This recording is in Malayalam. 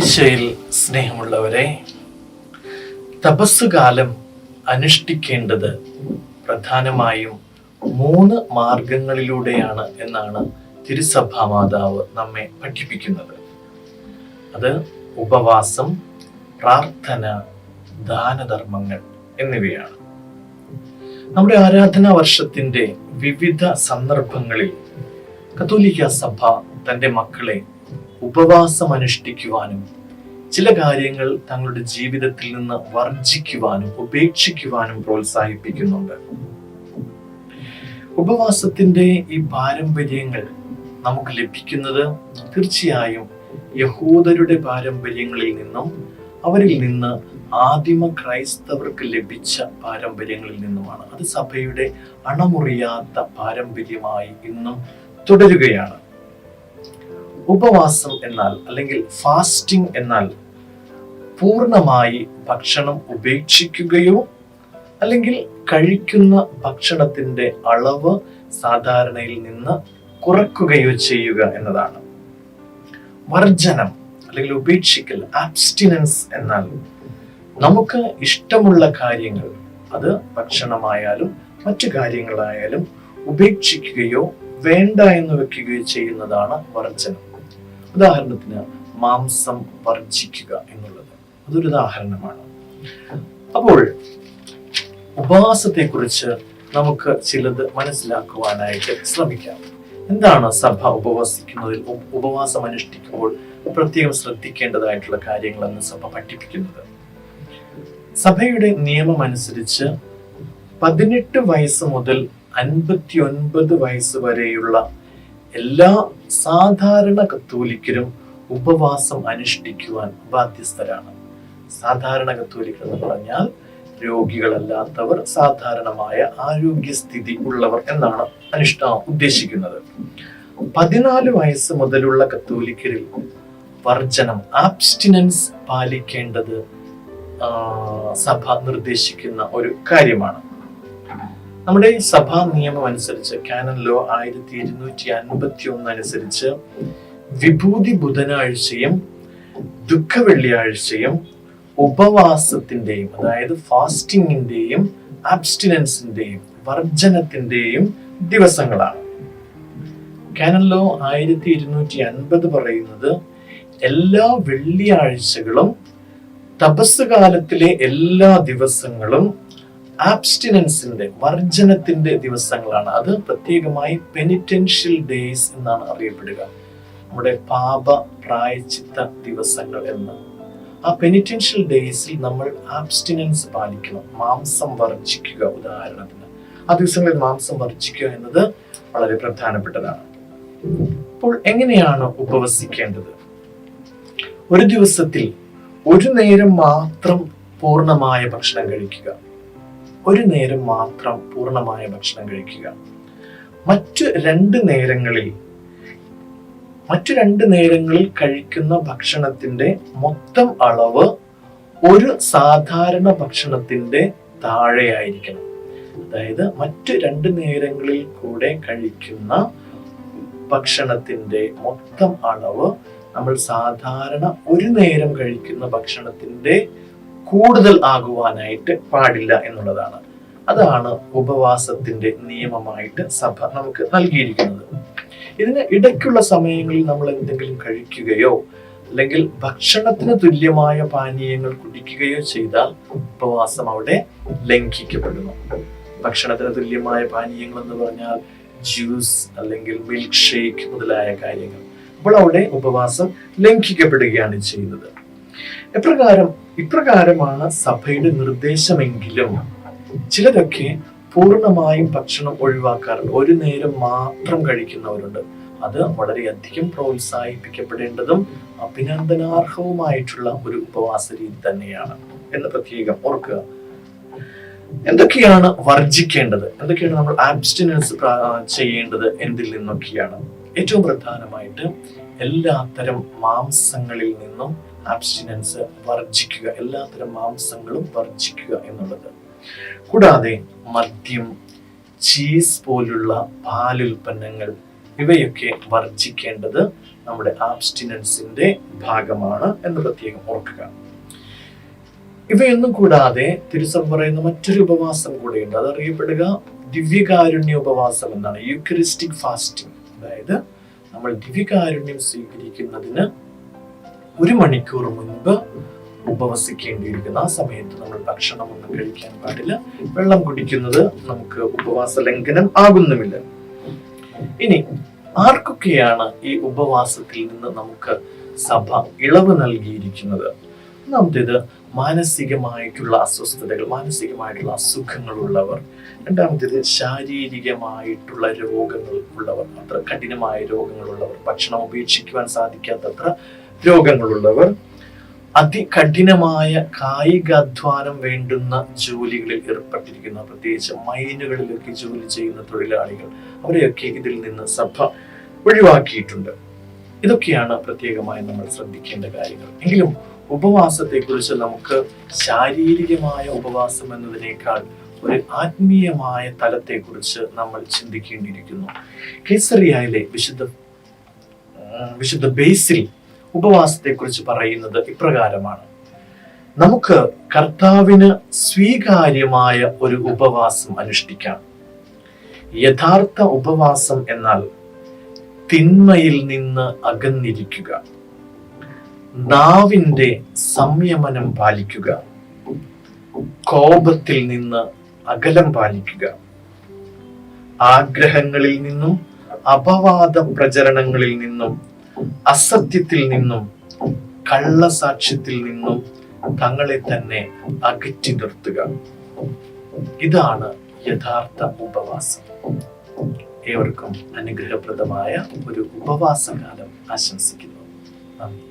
ഈശോയിൽ സ്നേഹമുള്ളവരെ തപസ്സുകാലം അനുഷ്ഠിക്കേണ്ടത് പ്രധാനമായും മൂന്ന് മാർഗങ്ങളിലൂടെയാണ് എന്നാണ് തിരുസഭാ മാതാവ് നമ്മെ പഠിപ്പിക്കുന്നത്. അത് ഉപവാസം പ്രാർത്ഥന ദാനധർമ്മങ്ങൾ എന്നിവയാണ്. നമ്മുടെ ആരാധനാ വർഷത്തിന്റെ വിവിധ സന്ദർഭങ്ങളിൽ കത്തോലിക്ക സഭ തന്റെ മക്കളെ ഉപവാസം അനുഷ്ഠിക്കുവാനും ചില കാര്യങ്ങൾ തങ്ങളുടെ ജീവിതത്തിൽ നിന്ന് വർജിക്കുവാനും ഉപേക്ഷിക്കുവാനും പ്രോത്സാഹിപ്പിക്കുന്നുണ്ട്. ഉപവാസത്തിന്റെ ഈ പാരമ്പര്യങ്ങൾ നമുക്ക് ലഭിക്കുന്നത് തീർച്ചയായും യഹൂദരുടെ പാരമ്പര്യങ്ങളിൽ നിന്നും അവരിൽ നിന്ന് ആദിമ ക്രൈസ്തവർക്ക് ലഭിച്ച പാരമ്പര്യങ്ങളിൽ നിന്നുമാണ്. അത് സഭയുടെ അണമുറിയാത്ത പാരമ്പര്യമായി ഇന്നും തുടരുകയാണ്. ഉപവാസം എന്നാൽ അല്ലെങ്കിൽ ഫാസ്റ്റിംഗ് എന്നാൽ പൂർണമായി ഭക്ഷണം ഉപേക്ഷിക്കുകയോ അല്ലെങ്കിൽ കഴിക്കുന്ന ഭക്ഷണത്തിന്റെ അളവ് സാധാരണയിൽ നിന്ന് കുറക്കുകയോ ചെയ്യുക എന്നതാണ്. വർജനം അല്ലെങ്കിൽ ഉപേക്ഷിക്കൽ ആബ്സ്റ്റിനൻസ് എന്നാൽ നമുക്ക് ഇഷ്ടമുള്ള കാര്യങ്ങൾ അത് ഭക്ഷണമായാലും മറ്റു കാര്യങ്ങളായാലും ഉപേക്ഷിക്കുകയോ വേണ്ട എന്ന് വെക്കുകയോ ചെയ്യുന്നതാണ് വർജനം. ഉദാഹരണത്തിന് മാംസം വർജിക്കുക എന്നുള്ളത് അതൊരു ഉദാഹരണമാണ്. അപ്പോൾ ഉപവാസത്തെക്കുറിച്ച് നമുക്ക് ചിലത് മനസ്സിലാക്കുവാനായിട്ട് ശ്രമിക്കാം. എന്താണ് സഭ ഉപവസിക്കുന്നതിൽ ഉപവാസം അനുഷ്ഠിക്കുമ്പോൾ പ്രത്യേകം ശ്രദ്ധിക്കേണ്ടതായിട്ടുള്ള കാര്യങ്ങളെന്ന് സഭ പഠിപ്പിക്കുന്നത്? സഭയുടെ നിയമം അനുസരിച്ച് പതിനെട്ട് വയസ്സ് മുതൽ അൻപത്തി ഒൻപത് വയസ്സ് വരെയുള്ള എല്ലാ സാധാരണ കത്തോലിക്കരും ഉപവാസം അനുഷ്ഠിക്കുവാൻ ബാധ്യസ്ഥരാണ്. സാധാരണ കത്തോലിക്കർ എന്ന് പറഞ്ഞാൽ രോഗികളല്ലാത്തവർ സാധാരണമായ ആരോഗ്യസ്ഥിതി ഉള്ളവർ എന്നാണ് അനുഷ്ഠ ഉദ്ദേശിക്കുന്നത്. പതിനാല് വയസ്സ് മുതലുള്ള കത്തോലിക്കരിൽ വർജനം ആബ്സ്റ്റിനൻസ് പാലിക്കേണ്ടത് സഭ നിർദ്ദേശിക്കുന്ന ഒരു കാര്യമാണ്. നമ്മുടെ ഈ സഭാ നിയമം അനുസരിച്ച് കാനൻ ലോ ആയിരത്തി ഇരുന്നൂറ്റി അൻപത്തി ഒന്ന് അനുസരിച്ച് വിഭൂതി ബുധനാഴ്ചയും ദുഃഖ വെള്ളിയാഴ്ചയും ഉപവാസത്തിന്റെയും അതായത് ഫാസ്റ്റിങ്ങിന്റെയും ആബ്സ്റ്റിനൻസിന്റെയും വർജനത്തിന്റെയും ദിവസങ്ങളാണ്. കാനൻ ലോ ആയിരത്തി ഇരുന്നൂറ്റി അൻപത് പറയുന്നത് എല്ലാ വെള്ളിയാഴ്ചകളും തപസ് കാലത്തിലെ എല്ലാ ദിവസങ്ങളും ആബ്സ്റ്റിനൻസിന്റെ വർജനത്തിന്റെ ദിവസങ്ങളാണ്. അത് പ്രത്യേകമായി പെനിറ്റൻഷ്യൽ ഡേയ്സ് എന്നാണ് അറിയപ്പെടുക. നമ്മുടെ പാപ പ്രായച്ചിത്ത ദിവസങ്ങൾ എന്ന്. ആ പെനിറ്റൻഷ്യൽ ഡേയ്സിൽ നമ്മൾ ആബ്സ്റ്റിനൻസ് പാലിക്കണം. മാംസം വർജിക്കുക ഉദാഹരണത്തിന്. ആ ദിവസങ്ങളിൽ മാംസം വർജിക്കുക എന്നത് വളരെ പ്രധാനപ്പെട്ടതാണ്. അപ്പോൾ എങ്ങനെയാണ് ഉപവസിക്കേണ്ടത്? ഒരു ദിവസത്തിൽ ഒരു നേരം മാത്രം പൂർണമായ ഭക്ഷണം കഴിക്കുക. ഒരു നേരം മാത്രം പൂർണമായ ഭക്ഷണം കഴിക്കുക. മറ്റു രണ്ട് നേരങ്ങളിൽ മറ്റു രണ്ട് നേരങ്ങളിൽ കഴിക്കുന്ന ഭക്ഷണത്തിന്റെ മൊത്തം അളവ് ഒരു സാധാരണ ഭക്ഷണത്തിന്റെ താഴെയായിരിക്കണം. അതായത് മറ്റു രണ്ട് നേരങ്ങളിൽ കൂടെ കഴിക്കുന്ന ഭക്ഷണത്തിന്റെ മൊത്തം അളവ് നമ്മൾ സാധാരണ ഒരു നേരം കഴിക്കുന്ന ഭക്ഷണത്തിന്റെ കൂടുതൽ ആകുവാനായിട്ട് പാടില്ല എന്നുള്ളതാണ്. അതാണ് ഉപവാസത്തിന്റെ നിയമമായിട്ട് സഭ നമുക്ക് നൽകിയിരിക്കുന്നത്. ഇതിന് ഇടയ്ക്കുള്ള സമയങ്ങളിൽ നമ്മൾ എന്തെങ്കിലും കഴിക്കുകയോ അല്ലെങ്കിൽ ഭക്ഷണത്തിന് തുല്യമായ പാനീയങ്ങൾ കുടിക്കുകയോ ചെയ്താൽ ഉപവാസം അവിടെ ലംഘിക്കപ്പെടുന്നു. ഭക്ഷണത്തിന് തുല്യമായ പാനീയങ്ങൾ എന്ന് പറഞ്ഞാൽ ജ്യൂസ് അല്ലെങ്കിൽ മിൽക്ക് ഷേക്ക് മുതലായ കാര്യങ്ങൾ. അപ്പോൾ അവിടെ ഉപവാസം ലംഘിക്കപ്പെടുകയാണ് ചെയ്യുന്നത്. എപ്രകാരം ഇപ്രകാരമാണ് സഭയുടെ നിർദ്ദേശമെങ്കിലും ചിലരൊക്കെ പൂർണമായും ഭക്ഷണം ഒഴിവാക്കാറുണ്ട്. ഒരു നേരം മാത്രം കഴിക്കുന്നവരുണ്ട്. അത് വളരെയധികം പ്രോത്സാഹിപ്പിക്കപ്പെടേണ്ടതും അഭിനന്ദനാർഹവുമായിട്ടുള്ള ഒരു ഉപവാസ രീതി തന്നെയാണ്. എന്ന് പ്രത്യേകം ഓർക്കുക. എന്തൊക്കെയാണ് വർജിക്കേണ്ടത്? എന്തൊക്കെയാണ് നമ്മൾ ആബ്സ്റ്റിനൻസ് ചെയ്യേണ്ടത് എന്തിൽ നിന്നൊക്കെയാണ്? ഏറ്റവും പ്രധാനമായിട്ട് എല്ലാത്തരം മാംസങ്ങളിൽ നിന്നും ആബ്സ്റ്റിനൻസ് വർജിക്കുക എല്ലാത്തരം മാംസങ്ങളും വർജിക്കുക എന്നുള്ളത്. കൂടാതെ മദ്യം ചീസ് പോലുള്ള പാലുൽപ്പന്നങ്ങൾ ഇവയൊക്കെ വർജിക്കേണ്ടത് നമ്മുടെ ആബ്സ്റ്റിനൻസിന്റെ ഭാഗമാണ് എന്ന് പ്രത്യേകം ഓർക്കുക. ഇവയൊന്നും കൂടാതെ തിരുസഭ പറയുന്ന മറ്റൊരു ഉപവാസം കൂടെയുണ്ട്. അതറിയപ്പെടുക ദിവ്യകാരുണ്യ ഉപവാസം എന്നാണ്. Eucharistic fasting. അതായത് നമ്മൾ ദിവ്യകാരുണ്യം സ്വീകരിക്കുന്നതിന് ഒരു മണിക്കൂർ മുൻപ് ഉപവസിക്കേണ്ടിയിരിക്കുന്നു ആ സമയത്ത് നമ്മൾ ഭക്ഷണമൊന്നും കഴിക്കാൻ പാടില്ല. വെള്ളം കുടിക്കുന്നത് നമുക്ക് ഉപവാസ ലംഘനം ആകുന്നുമില്ല. ഇനി ആർക്കൊക്കെയാണ് ഈ ഉപവാസത്തിൽ നിന്ന് നമുക്ക് സഭ ഇളവ് നൽകിയിരിക്കുന്നത്? ഒന്നാമത്തേത് മാനസികമായിട്ടുള്ള അസ്വസ്ഥതകൾ മാനസികമായിട്ടുള്ള അസുഖങ്ങളുള്ളവർ രണ്ടാമത്തേത് ശാരീരികമായിട്ടുള്ള രോഗങ്ങൾ ഉള്ളവർ. അത്ര കഠിനമായ രോഗങ്ങളുള്ളവർ ഭക്ഷണം ഉപേക്ഷിക്കുവാൻ സാധിക്കാത്തത്ര രോഗങ്ങളുള്ളവർ അതികഠിനമായ കായികാധ്വാനം വേണ്ടുന്ന ജോലികളിൽ ഏർപ്പെട്ടിരിക്കുന്ന പ്രത്യേകിച്ച് മൈനുകളിലൊക്കെ ജോലി ചെയ്യുന്ന തൊഴിലാളികൾ അവരെയൊക്കെ ഇതിൽ നിന്ന് സഭ ഒഴിവാക്കിയിട്ടുണ്ട്. ഇതൊക്കെയാണ് പ്രത്യേകമായി നമ്മൾ ശ്രദ്ധിക്കേണ്ട കാര്യങ്ങൾ. എങ്കിലും ഉപവാസത്തെക്കുറിച്ച് നമുക്ക് ശാരീരികമായ ഉപവാസം എന്നതിനേക്കാൾ ഒരു ആത്മീയമായ തലത്തെക്കുറിച്ച് നമ്മൾ ചിന്തിക്കേണ്ടിയിരിക്കുന്നു. കേസറിയയിലെ വിശുദ്ധ വിശുദ്ധ ബേസിൽ ഉപവാസത്തെക്കുറിച്ച് പറയുന്നത് ഇപ്രകാരമാണ്. നമുക്ക് കർത്താവിന് സ്വീകാര്യമായ ഒരു ഉപവാസം അനുഷ്ഠിക്കാം. യഥാർത്ഥ ഉപവാസം എന്നാൽ തിന്മയിൽ നിന്ന് അകന്നിരിക്കുക. നാവിന്റെ സംയമനം പാലിക്കുക. കോപത്തിൽ നിന്ന് അകലം പാലിക്കുക. ആഗ്രഹങ്ങളിൽ നിന്നും അപവാദ പ്രചരണങ്ങളിൽ നിന്നും അസത്യത്തിൽ നിന്നും കള്ളസാക്ഷ്യത്തിൽ നിന്നും തങ്ങളെ തന്നെ അകറ്റി നിർത്തുക. ഇതാണ് യഥാർത്ഥ ഉപവാസം. ഏവർക്കും അനുഗ്രഹപ്രദമായ ഒരു ഉപവാസകാലം ആശംസിക്കുന്നു. നന്ദി.